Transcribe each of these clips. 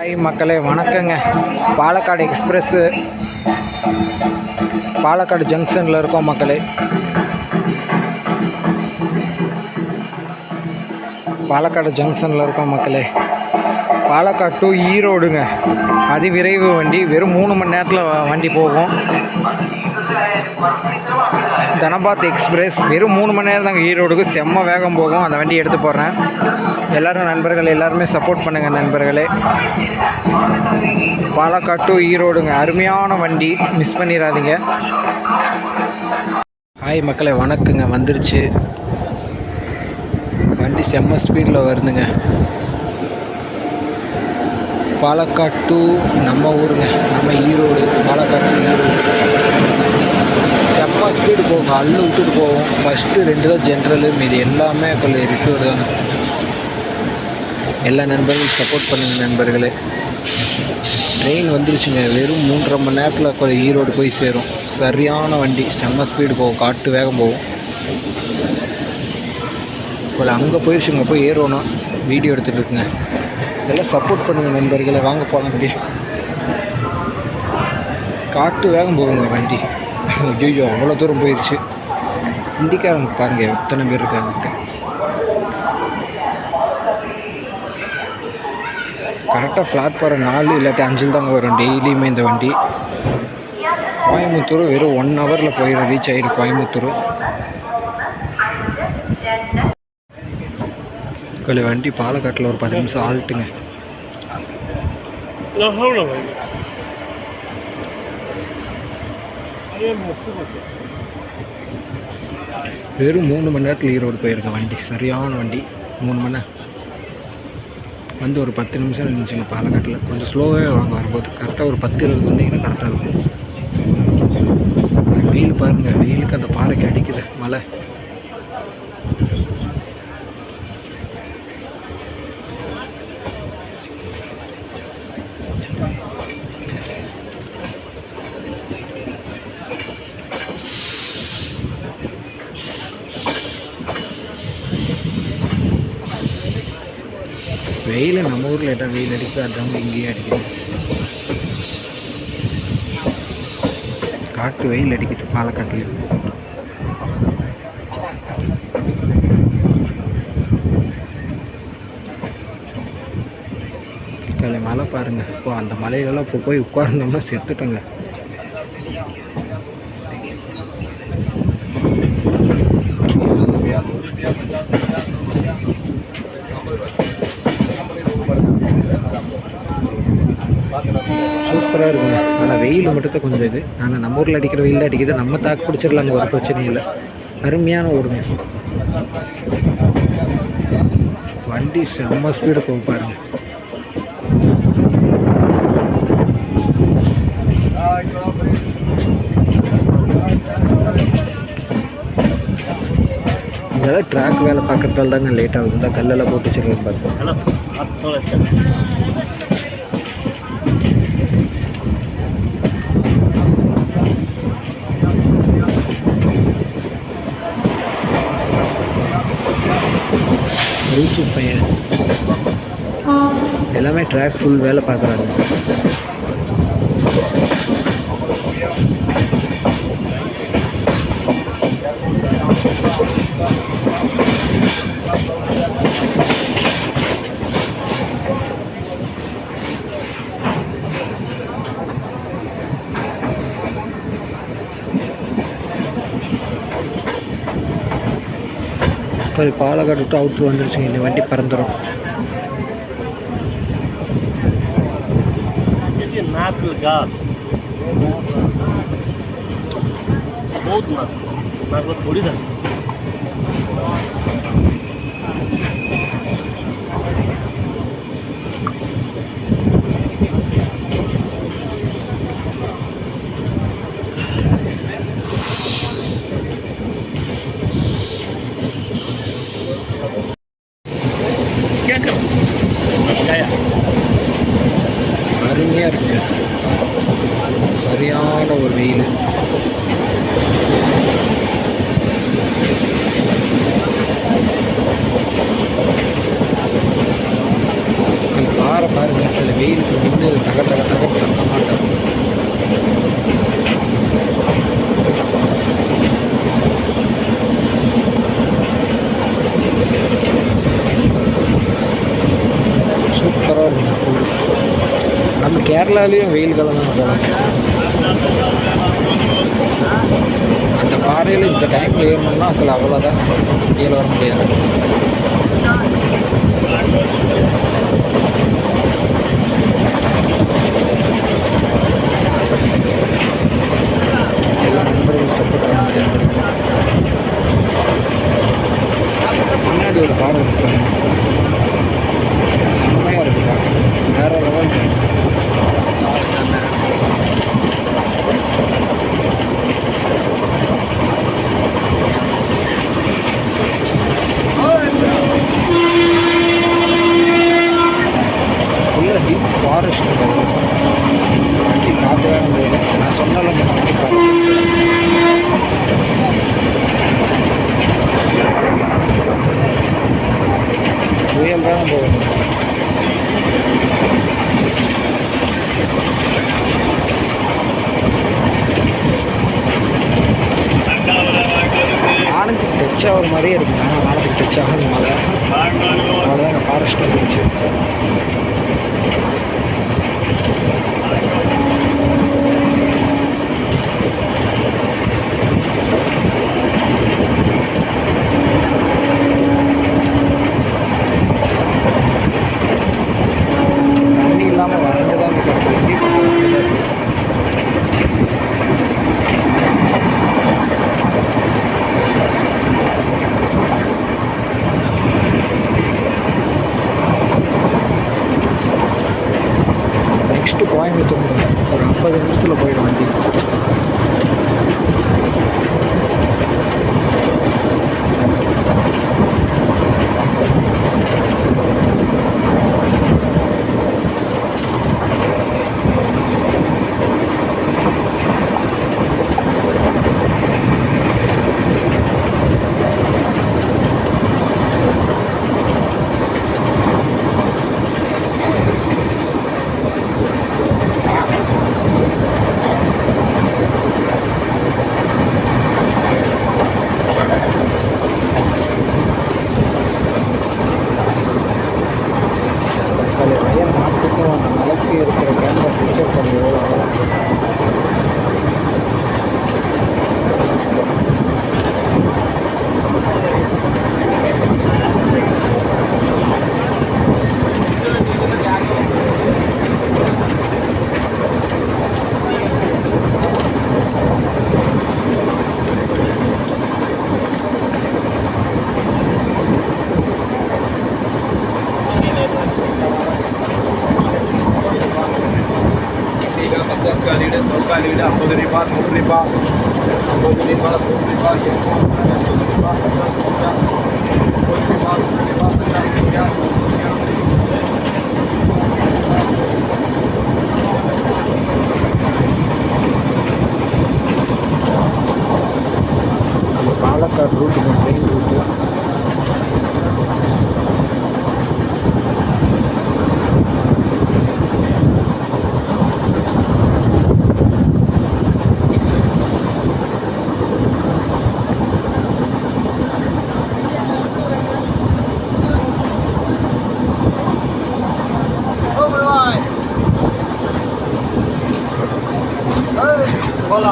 Hi மக்களே வணக்கங்க. Palakkad express Palakkad ஜங்ஷனில் இருக்கோம் மக்களே. பாலக்காடு ஜங்ஷனில் இருக்கோம் மக்களே. பாலக்காடு டு ஈரோடுங்க. அதிவிரைவு வண்டி வெறும் மூணு மணி நேரத்தில் வண்டி போகும். தனபாத் எக்ஸ்பிரஸ் வெறும் மூணு மணி நேரம் தாங்க ஈரோடுக்கு. செம்ம வேகம் போகும். அந்த வண்டி எடுத்து போடுறேன். எல்லாரும் நண்பர்கள் எல்லாருமே சப்போர்ட் பண்ணுங்கள் நண்பர்களே. பாலக்காடு டு ஈரோடுங்க. அருமையான வண்டி. மிஸ் பண்ணிடாதீங்க. ஹாய் மக்களே வணக்கங்க. வந்துருச்சு. வண்டி செம்ம ஸ்பீடில் வருதுங்க. பாலக்காடு டு நம்ம ஊருங்க. நம்ம ஈரோடு. பாலக்காடு ஈரோடு. செம்ம ஸ்பீடு போகும் அள்ளு விட்டுட்டு போகும் ஃபஸ்ட்டு ரெண்டு தான் ஜென்ரலு மீதி எல்லாமே கொஞ்சம் ரிசர்வ் தான் எல்லா நண்பர்களும் சப்போர்ட் பண்ணுங்க நண்பர்களே. ட்ரெயின் வந்துருச்சுங்க வெறும் மூன்றரை மணி நேரத்தில் கொஞ்சம் ஈரோடு போய் சேரும். சரியான வண்டி செம்ம ஸ்பீடு போகும் காட்டு வேகம் போகும். இப்போ அங்கே போயிடுச்சுங்க போய் ஏறணும் வீடியோ எடுத்துகிட்டு இருக்குங்க. இதெல்லாம் சப்போர்ட் பண்ணுங்கள் நண்பர்களே வாங்க போகலாம் அப்படியே. காட்டு வேகம் போகுங்க வண்டி. ஐயோ அவ்வளோ தூரம் போயிடுச்சு ஹிந்திக்காரங்க பாருங்கள் எத்தனை பேர் இருக்காங்க. கரெக்டாக பிளாட்ஃபாரம் நாலு இல்லாட்டி அஞ்சில் தாங்க வரும் டெய்லியுமே இந்த வண்டி. கோயம்புத்தூர் வெறும் ஒன் ஹவரில் போயிடும் ரீச் ஆகிடும் கோயம்புத்தூர். கொஞ்சம் வண்டி பாலக்காட்டில் ஒரு பத்து நிமிஷம் ஆல்ட்டுங்க வெறும் மூணு மணி நேரத்தில் ஈரோடு போயிருக்கேன் வண்டி சரியான வண்டி. மூணு மணி நேரம். வந்து ஒரு பத்து நிமிஷம் இருந்துச்சுங்க பாலக்காட்டில். கொஞ்சம் ஸ்லோவாகவே வாங்க வரும்போது. கரெக்டாக ஒரு பத்து இருபது வந்தீங்கன்னா கரெக்டாக இருக்கும். வெயில் பாருங்கள் வெயிலுக்கு அந்த பாறைக்கு அடிக்குது. மழை. வெயில் நம்ம ஊரில் என்ன வெயில் அடிக்குது அதான் இங்கேயே அடிக்குது காட்டு வெயில் அடிக்குது பாலக்காட்டில். மலை மழை பாருங்க. இப்போ அந்த மலையிலலாம் இப்போ போய் உட்கார்ந்தோம்னா செத்துட்டோங்க சூப்பராக இருக்குங்க ஆனால் வெயில் மட்டும் கொஞ்சம் இது ஆனால் நம்ம ஊரில் அடிக்கிற வெயில் தான் அடிக்குது நம்ம தாக்கு பிடிச்சிடலாங்க ஒரு பிரச்சனையும் இல்லை அருமையான ஓடுங்க வண்டி செம்ம ஸ்பீடு போக பாருங்க இதெல்லாம் ட்ராக் வேலை பார்க்குறதால தாங்க லேட் ஆகுது இந்த கல்லெல்லாம் போட்டு வச்சிருக்கேன் பாருங்க யூடியூப் பையன். எல்லாமே ட்ராக் ஃபுல் வேலை பார்க்குறாங்க. Thank சாரி பாலக்காடு விட்டு அவுட்ரு வந்துருச்சுங்க. இந்த வண்டி பறந்துடும் बहुत मार मार बहुत थोड़ी था அருமையாக இருக்குங்க சரியான ஒரு வெயில். பாறை பாருங்க அதில் வெயிலுக்கு நின்று தக தக தக தங்க மாட்டேன் பரவாயில்ல நம்ம கேரளாலையும் வெயில் காலம் தான் போகலாம் அந்த பாறையில் இந்த டைமில் ஏறணும்னா அதில் அவ்வளோதான் கீழே வர முடியாது. முன்னாடி ஒரு பாறை இருக்கு. பயங்கரமாக இருக்குது வேறு லெவல் ஃபுல்லாக டீப் ஃபாரஸ்ட் காற்றே முடியல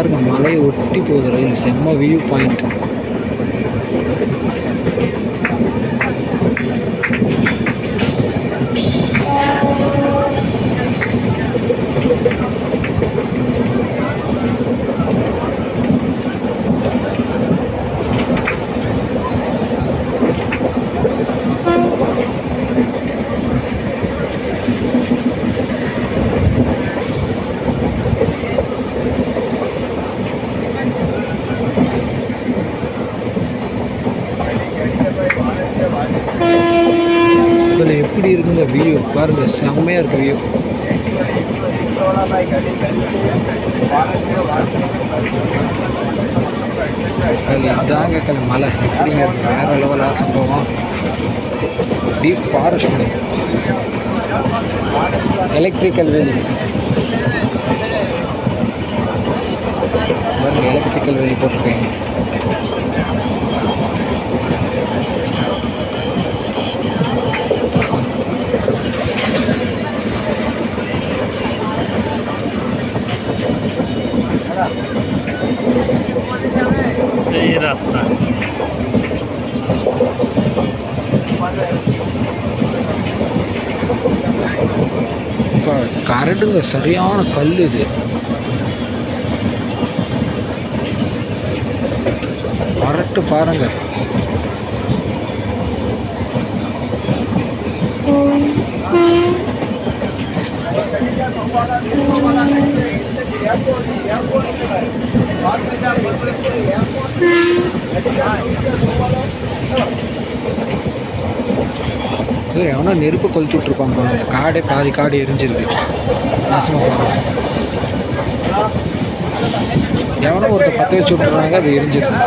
பாருங்கள் மலையை ஒட்டி போகுது ரயில். செம்ம வியூ பாயிண்ட் செம்மையாக இருக்கு வியூ இதாங்க கல் மலை. எப்படிங்க இருக்கு வேற லெவலாக சம்பவம் டீப் ஃபாரஸ்ட் எலக்ட்ரிக்கல் வேலி பாருங்க எலக்ட்ரிக்கல் வேலி போட்டிருக்கீங்க. এই রাস্তা இப்போ கரடுங்க சரியான கல் இது கரட்டு பாருங்க எவனோ நெருப்பு கொளுத்தி விட்ருப்பாங்க போல. அந்த காடே பாதி காடு எரிஞ்சிருக்கு நாசமாக போகிறாங்க எவனோ ஒருத்தர் பற்ற வச்சு விட்றாங்க அது எரிஞ்சிருக்கு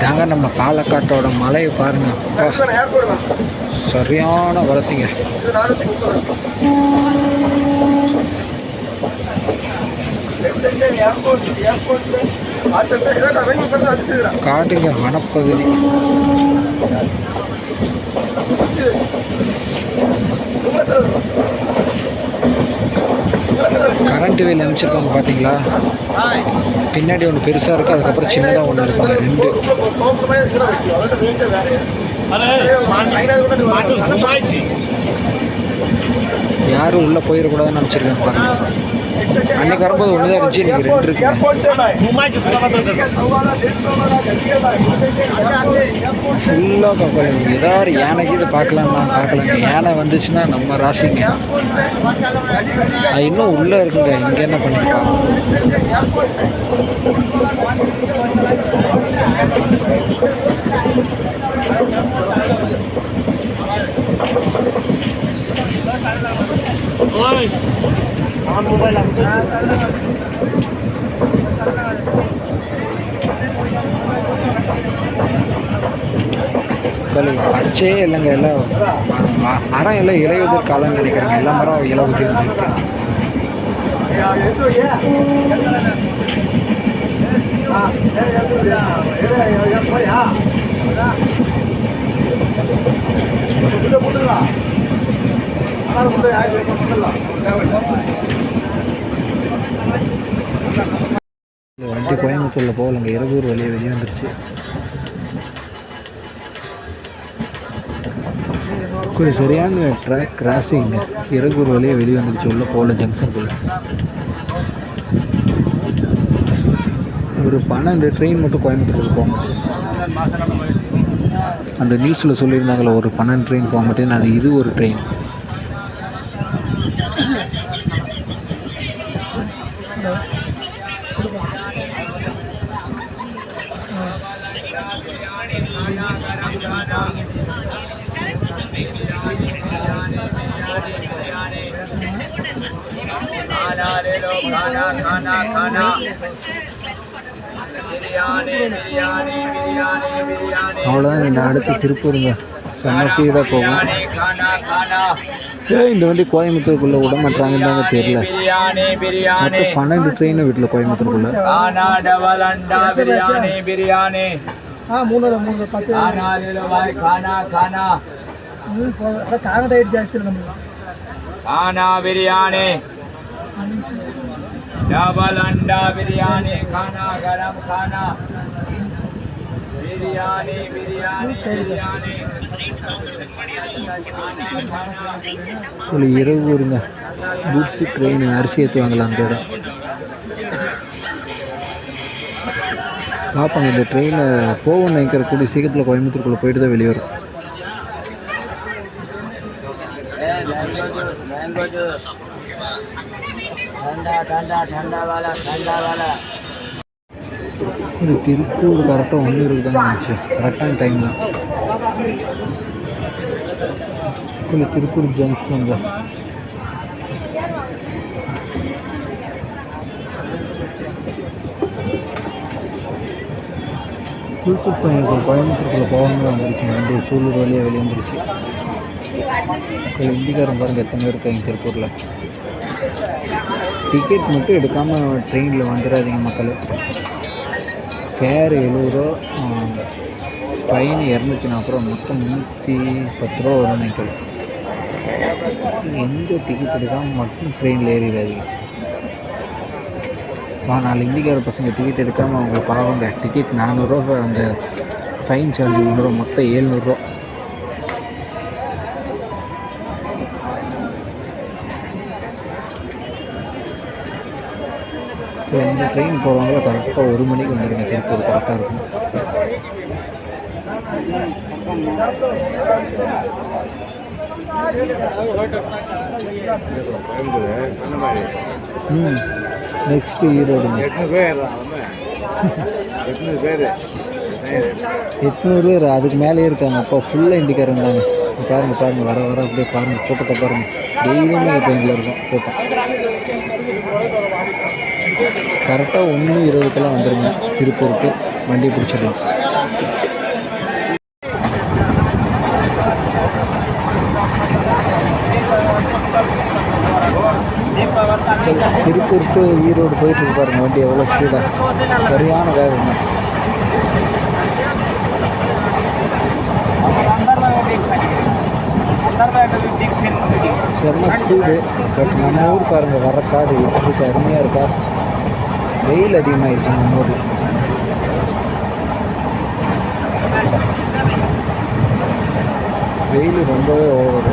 இதாங்க நம்ம பாலக்காட்டோட மலையை பாருங்க. சரியான வளர்த்திங்க. காட்டுங்க வனப்பகுதி. ரெண்டு அமைச்சிருக்காங்க பார்த்தீங்களா? பின்னாடி ஒன்று பெருசாக இருக்குது அதுக்கப்புறம் சின்னதாக ஒன்று இருக்காங்க ரெண்டு. யாரும் உள்ளே போயிடக்கூடாதுன்னு நினச்சிருக்காங்க பாருங்கள் அன்னைக்கு வரும்போது ஒன்று இருந்துச்சு. இன்னைக்கு ரெண்டு இருக்கு. ஃபுல்லாக கப்பல் ஏதாவது ஒரு யானைக்கு இது பார்க்கலாமா. பார்க்கலாங்க யானை வந்துச்சுன்னா நம்ம ராசிங்க அது இன்னும் உள்ளே இருக்குங்க. இங்கே என்ன பண்ணிக்கலாம் Thank ऑन मोबाईल பச்சே இல்லைங்க எல்லாம் மரம் எல்லாம் இலையுதிர் காலம்னு நினைக்கிறேங்க எல்லா மரம் இலை உதிர் போயா வண்டி கோயம்புத்தூரில் போகலங்க இரவூர் வழியே வெளியே வந்துருச்சு. கொஞ்சம் சரியான ட்ராக் கிராசிங்க இருகூர் வழியே வெளியே வந்துருச்சு உள்ளே போகல ஜங்ஷனுக்குள்ள ஒரு பன்னெண்டு ட்ரெயின் மட்டும் கோயம்புத்தூருக்கு போக மாட்டேங்குது அந்த நியூஸில் சொல்லியிருந்தாங்களே ஒரு பன்னெண்டு ட்ரெயின் போக மாட்டேங்குது அது இது ஒரு ட்ரெயின் அவ்வளோதான் இந்த அடுத்து திருப்பூருங்க. செம்ம ஃபீடாக போகும். ஏன் இந்த வண்டி கோயம்புத்தூருக்குள்ளே விட மாட்டாங்கன்னு தெரியல. மொத்தம் பன்னெண்டு ட்ரெயினு வீட்டில் கோயம்புத்தூருக்குள்ளே. பிரியாணி ஆ மூணு மூணு பத்து கானா கானா ಕಾಣ ಡೈಟ್ ಜಾಸ್ತಿ ಇಲ್ಲ डबल अंडा बिरयानी खाना गरम खाना बिरयानी बिरयानी बिरयानी ஒரு இரவு இருங்க குட்ஸு ட்ரெயின் அரிசி ஏற்றுவாங்களா அந்த இடம் பார்ப்பாங்க இந்த ட்ரெயினை போகும் நினைக்கிற கூடிய சீக்கிரத்தில் கோயம்புத்தூருக்குள்ளே போயிட்டு தான் வெளியே வரும் இது திருப்பூர் கரெக்டாக ஒன்று இருக்குதாங்க நினச்சி கரெக்டான டைம் தான். இல்லை திருப்பூர் ஜங்ஷன் தான் புதுசு பையன் கோயம்புத்தூருக்குள்ள போகணும்னு வந்துருச்சு. வண்டி சூலூர் வழியாக வெளியே வந்துருச்சு. இப்போ இந்திக்காரன் பாருங்க எத்தனை பேர் இருக்காங்க திருப்பூரில். டிக்கெட் மட்டும் எடுக்காமல் ட்ரெயினில் வந்துடாதீங்க மக்கள். ஃபேர் எழுபதுரூவா ஃபைன் இரநூத்தி நாற்பது ரூபா மொத்தம் முந்நூற்றி பத்து ரூபா வரும் நினைக்கிறேன். எந்த டிக்கெட் எடுக்காமல் மட்டும் ட்ரெயினில் ஏறிடாதீங்க. வா நாலு இந்திக்கார பசங்க டிக்கெட் எடுக்காமல் அவங்க பாவங்க. டிக்கெட் நானூறுரூவா அந்த ஃபைன் சார்ஜ் முந்நூறுரூவா மொத்தம் ஏழ்நூறுரூவா இப்போ இந்த ட்ரெயின் போகிறவங்கள கரெக்டாக ஒரு மணிக்கு வந்துடுங்க திருப்பூர் கரெக்டாக இருக்கும். ம். நெக்ஸ்ட்டு ஈரோடுங்க. எட்நூறு பேர் அதுக்கு மேலேயே இருக்காங்க. அப்போ ஃபுல்லாக இண்டிக்காரங்க தாங்க. இங்க பாருங்க பாருங்க. வர வர அப்படியே பாருங்க. கூட்டத்தை பாருங்க. டெய்லியுமே இப்போ இங்கே இருக்கும் கூட்டம் கரெக்டாக ஒன்று இருபதுக்கெல்லாம் வந்துருங்க. திருப்பூருக்கு வண்டி பிடிச்சிடலாம் திருப்பூர் டு ஈரோடு போயிட்டு இருக்கு பாருங்க வண்டி எவ்வளோ ஸ்பீடாக சரியான வேகங்க. செம்ம ஸ்பீடு பட் நம்ம ஊர் பாருங்க வர காடு எப்படி அருமையாக இருக்கா? வெயில் அதிகமாகிடுச்சு நம்ம ஊரில் வெயில் ரொம்பவே ஓவர்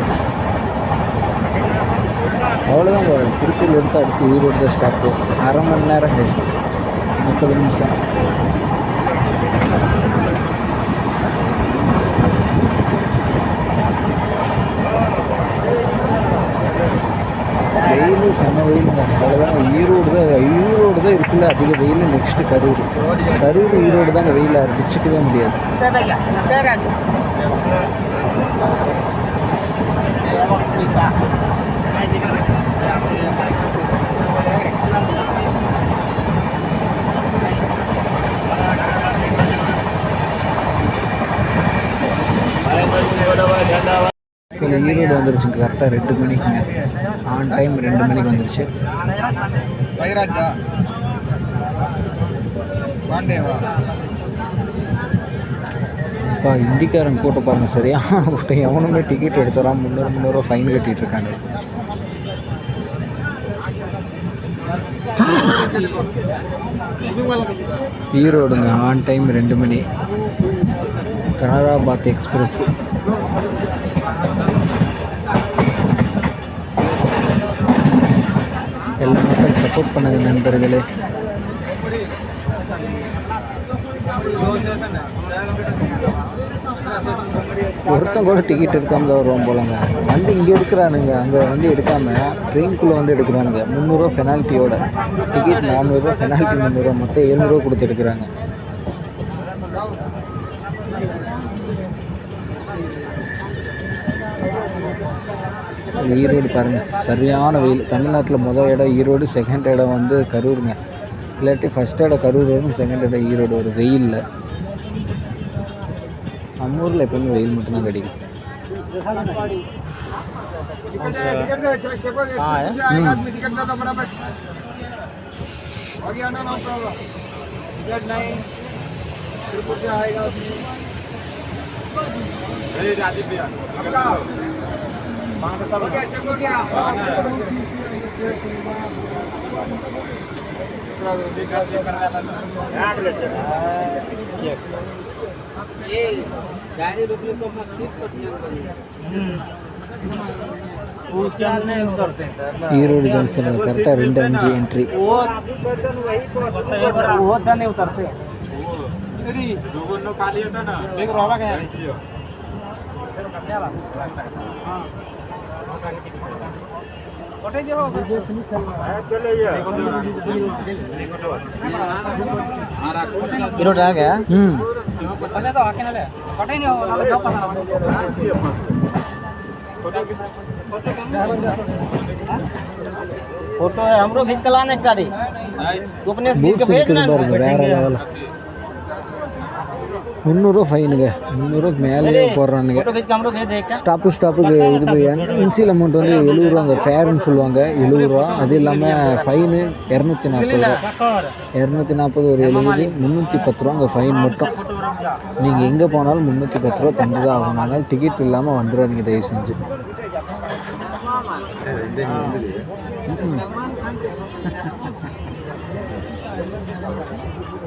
அவ்வளோதான் திருப்பூர் எடுத்து அடுத்து ஈரோடு தான் ஸ்டாப்பு அரை மணி நேரம் கழிச்சு முப்பது நிமிஷம் வெயில் செம வெயிலுங்க அவ்வளோதான் ஈரோடு தான் ஈரோடு தான் இருக்குல்ல அதிக வெயில் நெக்ஸ்ட்டு கரூர். கரூர் ஈரோடு தாங்க வெயிலாக இருந்துச்சுக்கவே முடியாது. ஈரோடு வந்துருச்சுங்க. கரெக்டாக ரெண்டு மணிக்குங்க. ஆன் டைம் ரெண்டு மணிக்கு வந்துருச்சு. வைராஜா. அப்பா இந்திக்காரன் கூட்ட பாருங்க சரியா? கூட்டம் எவனுமே டிக்கெட் எடுத்துறான் முந்நூறு முந்நூறுவா ஃபைன் கட்டிட்டு இருக்காங்க ஈரோடுங்க ஆன் டைம் ரெண்டு மணி. கனராபாத் எக்ஸ்பிரஸ் எல்லா மக்கள் சப்போர்ட் பண்ணுங்க நண்பர்களே. ஒருத்தன் கூட டிக்கெட் எடுக்காம தான் வருவோம் போலங்க. வந்து இங்கே எடுக்கிறானுங்க. அங்கே வந்து எடுக்காம ட்ரெயின்குள்ளே வந்து எடுக்கிறானுங்க. முந்நூறுரூவா பெனால்ட்டியோட டிக்கெட் நானூறுரூவா பெனால்ட்டி முந்நூறுரூவா மொத்தம் எழுநூறுவா கொடுத்து எடுக்கிறாங்க. ஈரோடு பாருங்கள் சரியான வெயில். தமிழ்நாட்டில் முதல் இடம் ஈரோடு செகண்ட் இடம் வந்து கரூருங்க. இல்லாட்டி ஃபஸ்ட் இடம் கரூர் வரும் செகண்ட் இடம் ஈரோடு வரும். வெயிலில். நம்ம ஊரில் எப்பவுமே வெயில் மட்டும்தான் கிடைக்கும் चेक ईरोड जंक्शन है करता रेंड एनजी एंट्री वो पैटर्न वही को वो था नहीं उतरते तेरी लोगों ने खाली होता ना। देख रोवा गया। हाँ? ওটাই যে হবে चलो ये। आ रहा है તો ಹಾಕಿನಲ್ಲ ಕೊಟ್ಟೆ ನೀವು ನಾನು ಜಾಬ್ फोटो हमरो खींच के लाने का दी तू अपने खींच के भेजना முந்நூறுரூவா ஃபைனுங்க முந்நூறுரூவாக்கு மேலேயே போடுறானுங்க. ஸ்டாப்பு ஸ்டாப்புக்கு இது இன்சியல் அமௌண்ட் வந்து எழுபது ரூபாங்க. ஃபேர்னு சொல்லுவாங்க. எழுபது ரூபா. அது இல்லாமல் ஃபைனு இரநூத்தி நாற்பது இரநூத்தி நாற்பது ஒரு எழுபது. முந்நூற்றி பத்து அங்கே ஃபைன் மட்டும். நீங்கள் எங்கே போனாலும் முந்நூற்றி பத்து ரூபா தந்து தான் ஆகணும். அதனால் டிக்கெட் இல்லாமல் வந்துடாதீங்க தயவு செஞ்சு.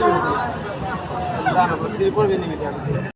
Dai, ma possibile pure venire, vediamo.